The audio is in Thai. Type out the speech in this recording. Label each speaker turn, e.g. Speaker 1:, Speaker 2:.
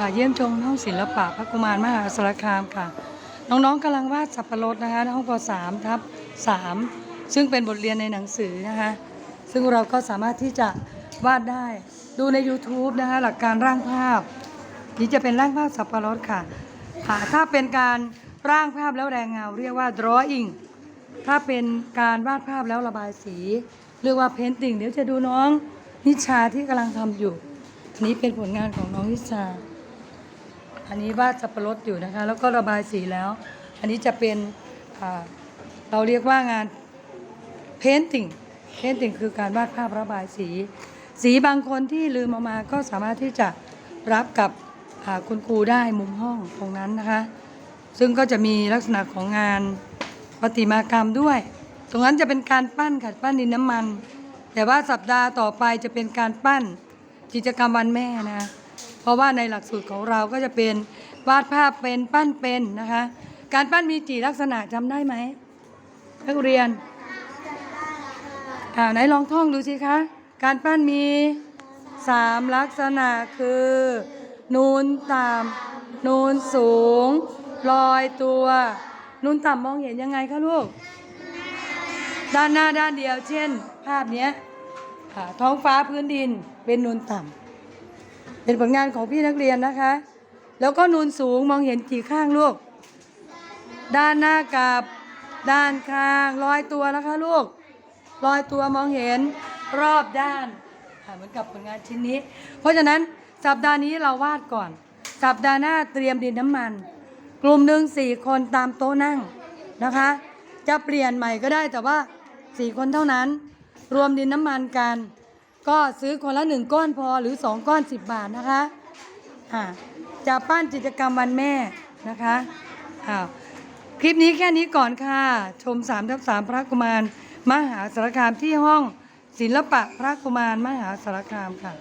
Speaker 1: ค่ะ เยี่ยมชมห้องศิลปะพระกุมารมหาสารคามค่ะ น้องๆกำลังวาดสับปะรดนะคะห้องป .3 ทับ3ซึ่งเป็นบทเรียนในหนังสือนะคะ ซึ่งเราก็สามารถที่จะวาดได้ ดูใน YouTube นะคะ หลักการร่างภาพ นี่จะเป็นร่างภาพสับปะรดค่ะค่ะ ถ้าเป็นการร่างภาพแล้วแรงเงา เรียกว่า drawing ถ้าเป็นการวาดภาพแล้วระบายสี เรียกว่า painting เดี๋ยวจะดูน้องนิชาที่กำลังทำอยู่ นี้เป็นผลงานของน้องนิชา อันนี้วาดสับปะรดอยู่นะคะ แล้วก็ระบายสีแล้ว อันนี้จะเป็นเราเรียกว่างาน painting painting คือการวาดภาพระบายสี สีบางคนที่ลืมเอามาก็สามารถที่จะรับกับคุณครูได้มุมห้องตรงนั้นนะคะ ซึ่งก็จะมีลักษณะของงานประติมากรรมด้วย ตรงนั้นจะเป็นการปั้นค่ะปั้นดินน้ำมัน แต่ว่าสัปดาห์ต่อไปจะเป็นการปั้นกิจกรรมวันแม่นะ เพราะว่าในหลักสูตรของเราก็จะเป็นวาดภาพเป็นปั้นเป็นนะคะ การปั้นมีกี่ลักษณะจำได้ไหมนักเรียนอ่าไหนลองท่องดูสิคะ การปั้นมีสามลักษณะคือ นูนต่ำนูนสูงลอยตัว นูนต่ำมองเห็นยังไงคะลูก ด้านหน้าด้านเดียว เช่น ภาพเนี้ยท้องฟ้าพื้นดินเป็นนูนต่ำ เป็นผลงานของพี่นักเรียนนะคะ แล้วก็นูนสูงมองเห็นกี่ข้างลูก ด้านหน้ากับด้านข้างลอยตัวนะคะลูกลอยตัวมองเห็นรอบด้านค่ะเหมือนกับผลงานชิ้นนี้ เพราะฉะนั้นสัปดาห์นี้เราวาดก่อน สัปดาห์หน้าเตรียมดินน้ำมัน กลุ่มหนึ่งสี่คนตามโต๊ะนั่งนะคะ จะเปลี่ยนใหม่ก็ได้แต่ว่าสี่คนเท่านั้น รวมดินน้ำมันกัน ก็ซื้อคนละหนึ่งก้อนพอหรือสองก้อนสิบบาทนะคะอ่าจะปั้นกิจกรรมวันแม่นะคะอ่าคลิปนี้แค่นี้ก่อนค่ะ ชม3ทับ3พระกุมารมหาสารคามที่ห้องศิลปะพระกุมารมหาสารคามค่ะ